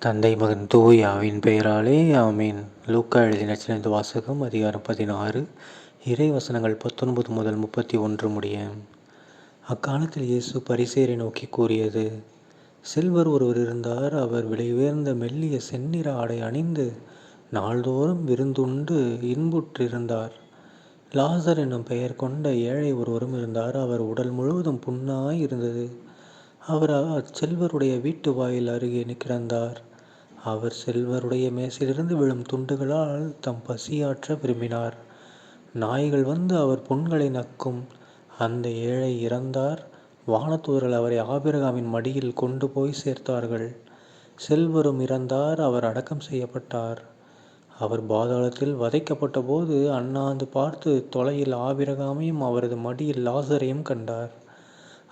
தந்தை மகன் தூயாவின் பெயராலே ஆமீன். லூக்கா எழுதின சிறந்த வாசகம் அதிகாரம் பதினாறு. இறை வசனங்கள் பத்தொன்பது முதல் முப்பத்தி ஒன்று முடிய. அக்காலத்தில் இயேசு பரிசேரை நோக்கி கூறியது செல்வர் ஒருவர் இருந்தார் அவர் விலை உயர்ந்த மெல்லிய செந்நிற ஆடை அணிந்து நாள்தோறும் விருந்துண்டு இன்புற்றிருந்தார். லாசர் என்னும் பெயர் கொண்ட ஏழை ஒருவரும் இருந்தார் அவர் உடல் முழுவதும் புண்ணாய் இருந்தது. அவர் அச்செல்வருடைய வீட்டு வாயில் அருகே கிடந்தார் அவர் செல்வருடைய மேசிலிருந்து விழும் துண்டுகளால் தம் பசியாற்ற விரும்பினார். நாய்கள் வந்து அவர் புண்களை நக்கும். அந்த ஏழை இறந்தார். வானத்தூர்கள் அவரை ஆபிரகாமின் மடியில் கொண்டு போய் சேர்த்தார்கள். செல்வரும் இறந்தார். அவர் அடக்கம் செய்யப்பட்டார். அவர் பாதாளத்தில் வதைக்கப்பட்ட போது அண்ணாந்து பார்த்து தொலையில் ஆபிரகாமையும் அவரது மடியில் லாசரையும் கண்டார்.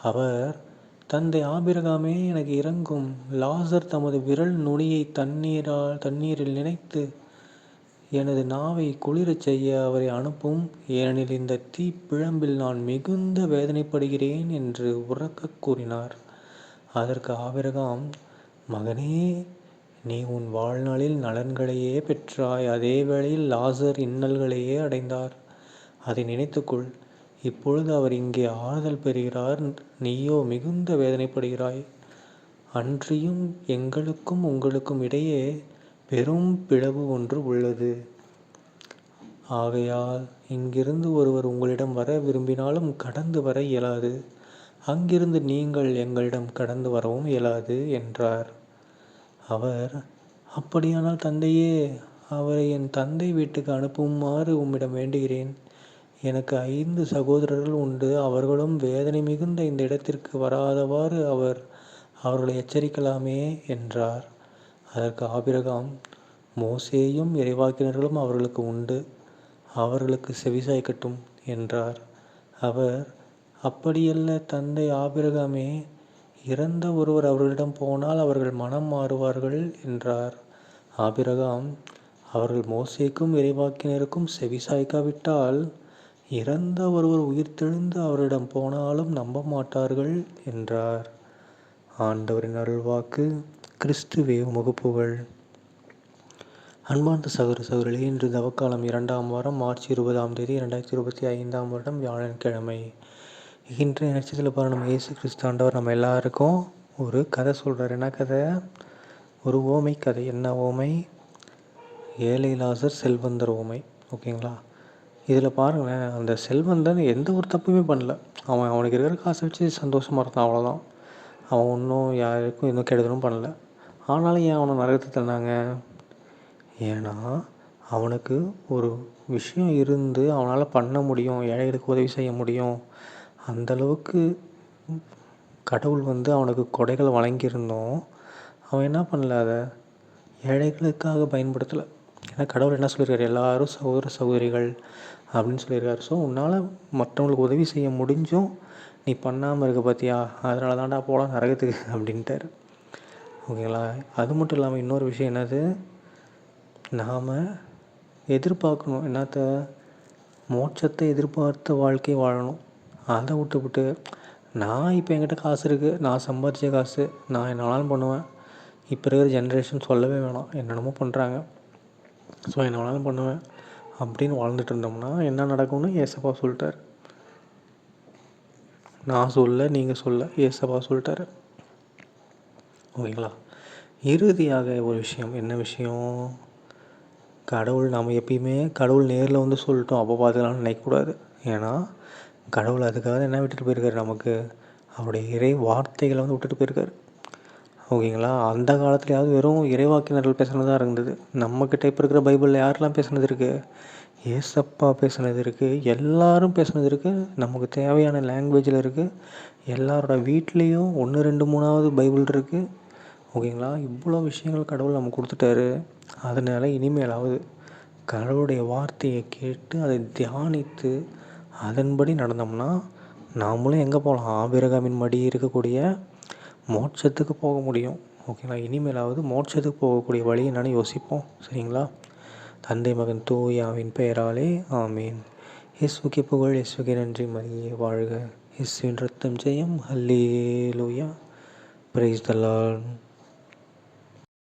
அவர் தந்தை ஆபிரகாமே எனக்கு இறங்கும் லாசர் தமது விரல் நுனியை தண்ணீரால் தண்ணீரில் நினைத்து எனது நாவை குளிரச் செய்ய அவரை அனுப்பும். ஏனெனில் இந்த தீப்பிழம்பில் நான் மிகுந்த வேதனைப்படுகிறேன் என்று உறக்க கூறினார். அதற்கு ஆபிரகாம் மகனே நீ உன் வாழ்நாளில் நலன்களையே பெற்றாய். அதே வேளையில் லாசர் இன்னல்களையே அடைந்தார். அதை நினைத்துக்கொள். இப்பொழுது அவர் இங்கே ஆறுதல் பெறுகிறார் நீயோ மிகுந்த வேதனைப்படுகிறாய். அன்றியும் எங்களுக்கும் உங்களுக்கும் இடையே பெரும் பிளவு ஒன்று உள்ளது. ஆகையால் இங்கிருந்து ஒருவர் உங்களிடம் வர விரும்பினாலும் கடந்து வர இயலாது. அங்கிருந்து நீங்கள் எங்களிடம் கடந்து வரவும் இயலாது என்றார். அவர் அப்படியானால் தந்தையே அவரை என் தந்தை வீட்டுக்கு அனுப்புமாறு உம்மிடம் வேண்டுகிறேன். எனக்கு ஐந்து சகோதரர்கள் உண்டு. அவர்களும் வேதனை மிகுந்த இந்த இடத்திற்கு வராதவாறு அவர் அவர்களை எச்சரிக்கலாமே என்றார். அதற்கு ஆபிரகாம் மோசேயும் இறைவாக்கினர்களும் அவர்களுக்கு உண்டு. அவர்களுக்கு செவிசாய்க்கட்டும் என்றார். அவர் அப்படியல்ல தந்தை ஆபிரகாமே இறந்த ஒருவர் அவர்களிடம் போனால் அவர்கள் மனம் மாறுவார்கள் என்றார். ஆபிரகாம் அவர்கள் மோசேக்கும் இறைவாக்கினருக்கும் செவிசாய்க்காவிட்டால் இறந்த ஒருவர் உயிர்த்தெழுந்து அவரிடம் போனாலும் நம்ப மாட்டார்கள் என்றார். ஆண்டவரின் அருள்வாக்கு கிறிஸ்துவே முகப்புகள் அன்பார்ந்த சகோதர சகோதரி இன்று தவக்காலம் இரண்டாம் வாரம் மார்ச் இருபதாம் தேதி இரண்டாயிரத்தி இருபத்தி ஐந்தாம் வருடம் வியாழன்கிழமை. இன்றைய நட்சத்திர நம்ம இயேசு கிறிஸ்து ஆண்டவர் நம்ம எல்லாருக்கும் ஒரு கதை சொல்கிறார் என்ன கதை? ஒரு ஓமை கதை. என்ன ஓமை? ஏழை லாசர் செல்வந்தர் ஓமை. ஓகேங்களா? இதில் பாருங்களேன் அந்த செல்வந்தன் எந்த ஒரு தப்புமே பண்ணல. அவன் அவனுக்கு இருக்கிற காசை வச்சு சந்தோஷமாக இருந்தான் அவ்வளோதான் அவன் ஒன்றும் யாருக்கும் எதுவும் கெடுதலும் பண்ணல. ஆனாலும் ஏன் அவனை நரகத்தை தந்தாங்க ஏன்னா அவனுக்கு ஒரு விஷயம் இருந்து அவனால் பண்ண முடியும் ஏழைகளுக்கு உதவி செய்ய முடியும். அந்தளவுக்கு கடவுள் வந்து அவனுக்கு கொடைகள் வழங்கியிருந்தோம். அவன் என்ன பண்ணல அதை? ஏழைகளுக்காக பயன்படுத்தலை. ஏன்னா கடவுள் என்ன சொல்லியிருக்காரு? எல்லாரும் சகோதர சகோதரிகள் அப்படின்னு சொல்லியிருக்காரு. ஸோ உன்னால் மற்றவங்களுக்கு உதவி செய்ய முடிஞ்சும் நீ பண்ணாமல் இருக்க பார்த்தியா அதனால தான்டா போகலாம் நரகத்துக்கு அப்படின்ட்டார். ஓகேங்களா? அது மட்டும் இல்லாமல் இன்னொரு விஷயம் என்னது? நாம் எதிர்பார்க்கணும். என்னத்த? மோட்சத்தை எதிர்பார்த்த வாழ்க்கை வாழணும். அதை விட்டுவிட்டு நான் இப்போ என்கிட்ட காசு இருக்குது நான் சம்பாதிச்ச காசு. நான் என்னாலும் பண்ணுவேன். இப்போ இருக்கிற ஜென்ரேஷன் சொல்லவே வேணாம். என்னென்னமோ பண்ணுறாங்க ஸோ என்ன வேணாலும் பண்ணுவேன். அப்படின்னு வாழ்ந்துட்டு இருந்தோம்னா என்ன நடக்கும்னு ஏசப்பா சொல்லிட்டார். நான் சொல்ல நீங்கள் சொல்ல ஏசப்பா சொல்லிட்டாரு. ஓகேங்களா? இறுதியாக ஒரு விஷயம் என்ன விஷயம்? கடவுள் நம்ம எப்பயுமே கடவுள் நேரில் வந்து சொல்லிட்டோம். அப்போ பார்த்துக்கலாம்னு நினைக்கக்கூடாது. ஏன்னா கடவுள் அதுக்காக என்ன விட்டுட்டு போயிருக்காரு நமக்கு? அவருடைய இறை வார்த்தைகளை வந்து விட்டுட்டு போயிருக்காரு. ஓகேங்களா? அந்த காலத்துலையாவது வெறும் இறைவாக்கினர்கள் பேசுனதாக இருந்தது. நம்மக்கிட்ட இப்போ இருக்கிற பைபிளில் யாரெல்லாம் பேசுனது இருக்குது ஏசப்பா பேசுனது இருக்குது எல்லாரும் பேசுனது இருக்குது நமக்கு தேவையான லாங்குவேஜில் இருக்குது எல்லாரோட வீட்லேயும் ஒன்று ரெண்டு மூணாவது பைபிள் இருக்குது ஓகேங்களா? இவ்வளோ விஷயங்கள் கடவுள் நம்ம கொடுத்துட்டாரு. அதனால் இனிமேலாவது கடவுளுடைய வார்த்தையை கேட்டு அதை தியானித்து அதன்படி நடந்தோம்னா நாமளும் எங்கே போகலாம் ஆபிரகாமின் மடி இருக்கக்கூடிய மோட்சத்துக்கு போக முடியும். ஓகேங்களா? இனிமேலாவது மோட்சத்துக்கு போகக்கூடிய வழி என்னென்னு யோசிப்போம். சரிங்களா? தந்தை மகன் தூயாவின் பெயராலே ஆமீன். இயேசுக்கு புகழ் இயேசுக்கு நன்றி மரியே வாழ்க. இயேசுவின் ரத்தம் ஜெயம். ஹல்லே லூயா பிரைஸ் தலான்